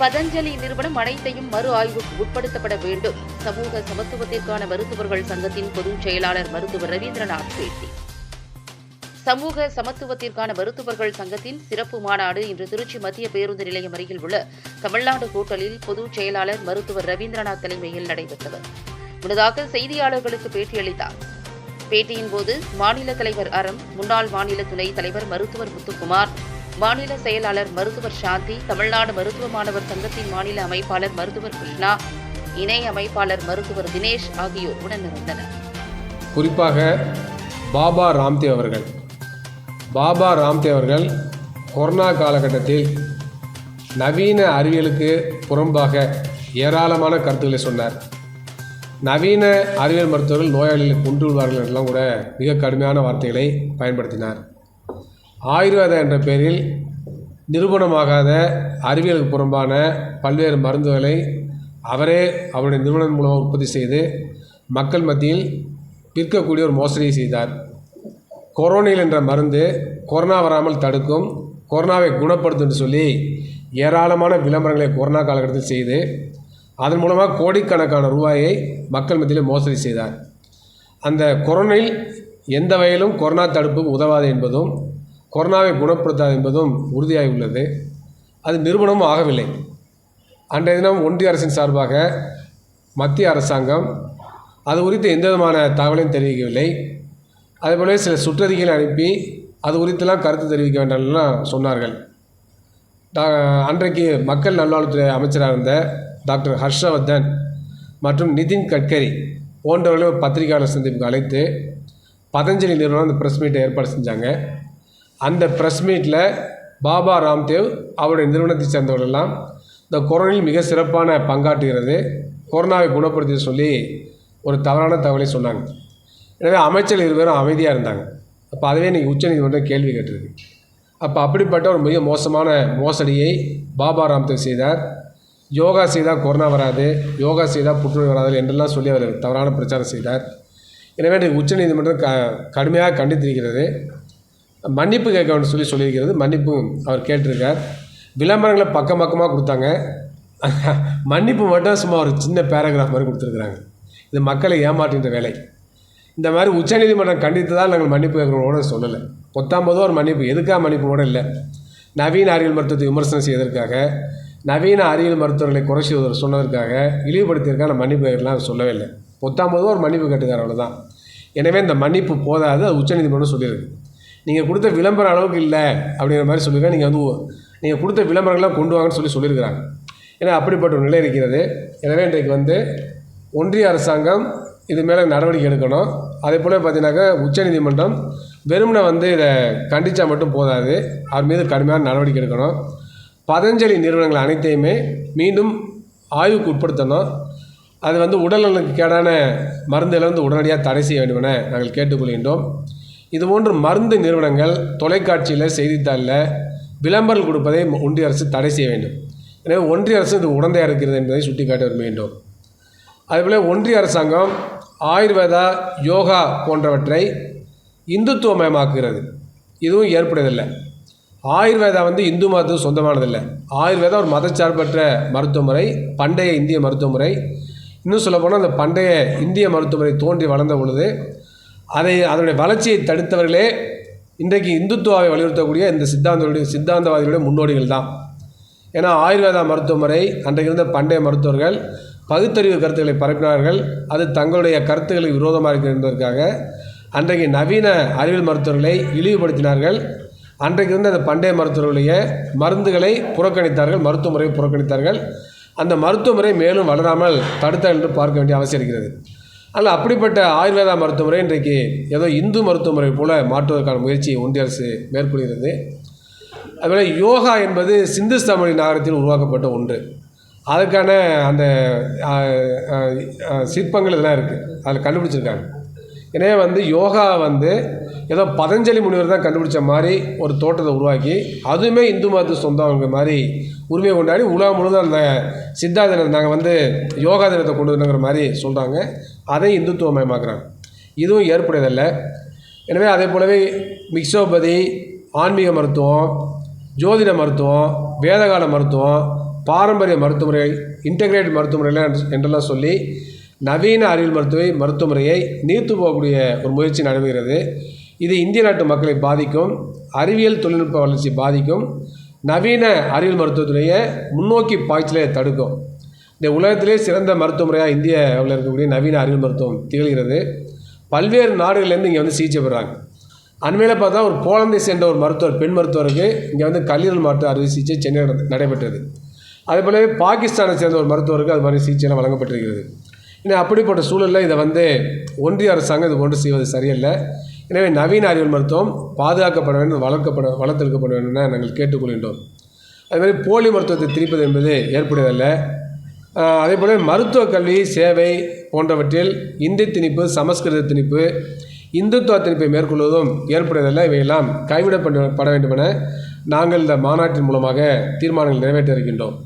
பதஞ்சலி நிறுவனம் அனைத்தையும் மறு ஆய்வுக்கு உட்படுத்தப்பட வேண்டும். சமூக சமத்துவத்திற்கான மருத்துவர்கள் சங்கத்தின் பொதுச் செயலாளர் மருத்துவர் ரவீந்திரநாத் பேட்டி. சமூக சமத்துவத்திற்கான மருத்துவர்கள் சங்கத்தின் சிறப்பு மாநாடு இன்று திருச்சி மத்திய பேருந்து நிலையம் அருகில் உள்ள தமிழ்நாடு ஹோட்டலில் பொதுச் செயலாளர் மருத்துவர் ரவீந்திரநாத் தலைமையில் நடைபெற்றது. முன்னதாக செய்தியாளர்களுக்கு பேட்டியளித்தார். பேட்டியின் போது மாநில தலைவர் அறம் முன்னாள் மாநில துணைத் தலைவர் மருத்துவர் முத்துக்குமார் மாநில செயலாளர் மருத்துவர் சாந்தி தமிழ்நாடு மருத்துவ மாணவர் சங்கத்தின் மாநில அமைப்பாளர் மருத்துவர் கிருஷ்ணா இணை அமைப்பாளர் மருத்துவர் தினேஷ் ஆகியோர் உடனிருந்தனர். குறிப்பாக பாபா ராம்தேவ் அவர்கள். பாபா ராம்தேவ் அவர்கள் கொரோனா காலகட்டத்தில் நவீன அறிவியலுக்கு புறம்பாக ஏராளமான கருத்துக்களை சொன்னார். நவீன அறிவியல் மருத்துவர்கள் நோயாளிகளை கொன்று விடுவார்கள் என்றெல்லாம் கூட மிக கடுமையான வார்த்தைகளை பயன்படுத்தினார். ஆயுர்வேதா என்ற பெயரில் நிரூபணமாகாத அறிவியலுக்கு புறம்பான பல்வேறு மருந்துகளை அவரே அவருடைய நிறுவனம் மூலமாக உற்பத்தி செய்து மக்கள் மத்தியில் விற்கக்கூடிய ஒரு மோசடியை செய்தார். கொரோனில் என்ற மருந்து கொரோனா வராமல் தடுக்கும் கொரோனாவை குணப்படுத்தும் சொல்லி ஏராளமான விளம்பரங்களை கொரோனா காலகட்டத்தில் செய்து அதன் மூலமாக கோடிக்கணக்கான ரூபாயை மக்கள் மத்தியில் மோசடி செய்தார். அந்த கொரோனில் எந்த வகையிலும் கொரோனா தடுப்புக்கு உதவாது என்பதும் கொரோனாவை குணப்படுத்தாது என்பதும் உறுதியாகி உள்ளது. அது நிரூபணமும் ஆகவில்லை. அன்றைய தினம் ஒன்றிய அரசின் சார்பாக மத்திய அரசாங்கம் அது குறித்து எந்த விதமான தகவலையும் தெரிவிக்கவில்லை. அதேபோல சில சுற்றறிக்கைகளை அனுப்பி அது குறித்தெல்லாம் கருத்து தெரிவிக்க வேண்டாம்லாம் சொன்னார்கள். டா- அன்றைக்கு மக்கள் நல்வாழ்வுத்துறை அமைச்சராக இருந்த டாக்டர் ஹர்ஷவர்தன் மற்றும் நிதின் கட்கரி போன்றவர்களும் பத்திரிகையாளர் சந்திப்புக்கு அழைத்து பதஞ்சலி நிறுவனம் அந்த ப்ரெஸ் மீட்டை ஏற்பாடு செஞ்சாங்க. அந்த ப்ரெஸ் மீட்டில் பாபா ராம்தேவ் அவருடைய நிறுவனத்தை சேர்ந்தவர்களெல்லாம் இந்த கொரோனில் மிக சிறப்பான பங்காற்றுகிறது. கொரோனாவை குணப்படுத்தி சொல்லி ஒரு தவறான தகவலை சொன்னாங்க. எனவே அமைச்சர் இருவரும் அமைதியாக இருந்தாங்க. அப்போ அதுவே இன்றைக்கி உச்சநீதிமன்றம் கேள்வி கேட்டிருக்கு. அப்போ அப்படிப்பட்ட ஒரு மிக மோசமான மோசடியை பாபா ராம்தேவ் செய்தார். யோகா செய்தால் கொரோனா வராது யோகா செய்தால் புற்றுநோய் வராது என்றெல்லாம் சொல்லி அவர் தவறான பிரச்சாரம் செய்தார். எனவே இன்றைக்கு உச்சநீதிமன்றம் க கடுமையாக கண்டித்திருக்கிறது. மன்னிப்பு கேட்க வேண்டும் சொல்லி சொல்லியிருக்கிறது. மன்னிப்பும் அவர் கேட்டிருக்கார். விளம்பரங்களை பக்கம் பக்கமாக கொடுத்தாங்க. மன்னிப்பு மட்டும் சும்மா ஒரு சின்ன பேராகிராஃப் மாதிரி கொடுத்துருக்குறாங்க. இது மக்களை ஏமாற்றுகின்ற வேலை. இந்த மாதிரி உச்சநீதிமன்றம் கண்டித்து தான் நாங்கள் மன்னிப்பு கேட்குறோட சொல்லலை. பத்தொம்பதோ ஒரு மன்னிப்பு. எதுக்காக மன்னிப்பு கூட இல்லை? நவீன அறிவியல் மருத்துவத்தை விமர்சனம் செய்வதற்காக நவீன அறிவியல் மருத்துவர்களை குறை செய்வதற்கு சொன்னதற்காக இழிவுபடுத்தியதற்காக நான் மன்னிப்பு கேட்கலாம் சொல்லவே இல்லை. பத்தொம்பதோ ஒரு மன்னிப்பு கேட்டுக்கார் அவ்வளோதான் எனவே இந்த மன்னிப்பு போதாது அது உச்சநீதிமன்றம் சொல்லியிருக்கு. நீங்கள் கொடுத்த விளம்பர அளவுக்கு இல்லை அப்படிங்கிற மாதிரி சொல்லியிருக்காங்க நீங்கள் வந்து நீங்கள் கொடுத்த விளம்பரங்கள்லாம் கொண்டு வாங்கன்னு சொல்லி சொல்லியிருக்கிறாங்க. ஏன்னா அப்படிப்பட்ட ஒரு நிலை இருக்கிறது. எனவே இன்றைக்கு வந்து ஒன்றிய அரசாங்கம் இது மேலே நடவடிக்கை எடுக்கணும். அதே போல் பார்த்தீங்கன்னாக்கா உச்சநீதிமன்றம் வெறுமனை வந்து இதை கண்டித்தா மட்டும் போதாது. அவர் மீது கடுமையான நடவடிக்கை எடுக்கணும். பதஞ்சலி நிறுவனங்கள் அனைத்தையுமே மீண்டும் ஆய்வுக்கு உட்படுத்தணும். அது வந்து உடல்நலனுக்கு கேடான மருந்துகளை வந்து உடனடியாக தடை செய்ய வேண்டுமென நாங்கள் கேட்டுக்கொள்கின்றோம். இதுபோன்று மருந்து நிறுவனங்கள் தொலைக்காட்சியில் செய்தித்தாளில் விளம்பரம் கொடுப்பதை ஒன்றிய அரசு தடை செய்ய வேண்டும். எனவே ஒன்றிய அரசு இது உடந்தையாக இருக்கிறது என்பதை சுட்டிக்காட்ட வேண்டும். அதேபோல் ஒன்றிய அரசாங்கம் ஆயுர்வேதா யோகா போன்றவற்றை இந்துத்துவமயமாக்குகிறது. இதுவும் ஏற்புடையதில்லை. ஆயுர்வேதா வந்து இந்து மதத்துக்கு சொந்தமானதில்லை. ஆயுர்வேதா ஒரு மதச்சார்பற்ற மருத்துவ முறை பண்டைய இந்திய மருத்துவ முறை இன்னும் சொல்லப்போனால் அந்த பண்டைய இந்திய மருத்துவ முறை தோன்றி வளர்ந்த பொழுது அதை அதனுடைய வளர்ச்சியை தடுத்தவர்களே இன்றைக்கு இந்துத்துவாவை வலியுறுத்தக்கூடிய இந்த சித்தாந்தங்களுடைய சித்தாந்தவாதிகளுடைய முன்னோடிகள் தான். ஏன்னா ஆயுர்வேதா மருத்துவமுறை அன்றைக்கு இருந்த பண்டைய மருத்துவர்கள் பகுத்தறிவு கருத்துக்களை பரப்பினார்கள். அது தங்களுடைய கருத்துக்களுக்கு விரோதமாக இருக்கிறது என்பதற்காக அன்றைக்கு நவீன அறிவியல் மருத்துவர்களை இழிவுபடுத்தினார்கள். அன்றைக்கு இருந்த அந்த பண்டைய மருத்துவர்களுடைய மருந்துகளை புறக்கணித்தார்கள் மருத்துவ முறையை புறக்கணித்தார்கள். அந்த மருத்துவ முறை மேலும் வளராமல் தடுத்தால் என்று பார்க்க வேண்டிய அவசியம் இருக்கிறது. ஆனால் அப்படிப்பட்ட ஆயுர்வேதா மருத்துவமுறை இன்றைக்கு ஏதோ இந்து மருத்துவமுறை போல மாற்றுவதற்கான முயற்சியை ஒன்றிய அரசு மேற்கொள்கிறது. அதுபோல் யோகா என்பது சிந்து தமிழ் நகரத்தில் உருவாக்கப்பட்ட ஒன்று. அதுக்கான அந்த சிற்பங்கள் இதெல்லாம் இருக்குது அதில் கண்டுபிடிச்சிருக்காங்க. எனவே வந்து யோகா வந்து ஏதோ பதஞ்சலி முனிவர் தான் கண்டுபிடிச்ச மாதிரி ஒரு தோட்டத்தை உருவாக்கி அதுவுமே இந்து மதத்து சொந்தங்கிற மாதிரி உரிமையை கொண்டாடி உலகம் முழுதும் அந்த சித்தா தினம் நாங்கள் வந்து யோகா தினத்தை கொண்டு வரணுங்கிற மாதிரி சொல்கிறாங்க அதை இந்துத்துவமயமாக்குறாங்க. இதுவும் ஏற்புடையதல்ல. எனவே அதே போலவே மிக்சோபதி ஆன்மீக மருத்துவம் ஜோதிட மருத்துவம் வேதகால மருத்துவம் பாரம்பரிய மருத்துவமுறை இன்டகிரேட் மருத்துவமுறையில் என்றெல்லாம் சொல்லி நவீன அறிவியல் மருத்துவ மருத்துவமுறையை நீர்த்து போகக்கூடிய ஒரு முயற்சி நடைபெறுகிறது. இது இந்திய நாட்டு மக்களை பாதிக்கும் அறிவியல் தொழில்நுட்ப வளர்ச்சி பாதிக்கும் நவீன அறிவியல் மருத்துவத்துடைய முன்னோக்கி பாய்ச்சலை தடுக்கும். இந்த உலகத்திலே சிறந்த மருத்துவமுறையாக இந்தியாவில் இருக்கக்கூடிய நவீன அறிவியல் மருத்துவம் திகழ்கிறது. பல்வேறு நாடுகள்லேருந்து இங்கே வந்து சிகிச்சை பெறாங்க. அண்மையில் பார்த்தா ஒரு போலந்தை சேர்ந்த ஒரு மருத்துவர் பெண் மருத்துவருக்கு இங்கே வந்து கல்லீரல் மருத்துவ அறுவை சிகிச்சை சென்னையில் நடைபெற்றது. அதே போலவே பாகிஸ்தானை சேர்ந்த ஒரு மருத்துவருக்கு அது மாதிரி சிகிச்சைலாம் வழங்கப்பட்டிருக்கிறது. இன்னும் அப்படிப்பட்ட சூழலில் இதை வந்து ஒன்றிய அரசாங்கம் இது ஒன்று செய்வது சரியல்ல. எனவே நவீன அறிவியல் மருத்துவம் பாதுகாக்கப்பட வேண்டும் வளர்க்கப்பட வளர்த்தெடுக்கப்பட வேண்டும் என நாங்கள் கேட்டுக்கொள்கின்றோம். அதுமாதிரி போலி மருத்துவத்தை திரிப்பது என்பது ஏற்புடையதல்ல. அதே போல மருத்துவ கல்வி சேவை போன்றவற்றில் இந்தி திணிப்பு சமஸ்கிருத திணிப்பு இந்துத்துவ திணிப்பை மேற்கொள்வதும் ஏற்புடையதல்ல. இவையெல்லாம் கைவிடப்பட வேண்டுமென வேண்டும் என நாங்கள் இந்த மாநாட்டின் மூலமாக தீர்மானங்கள் நிறைவேற்ற இருக்கின்றோம்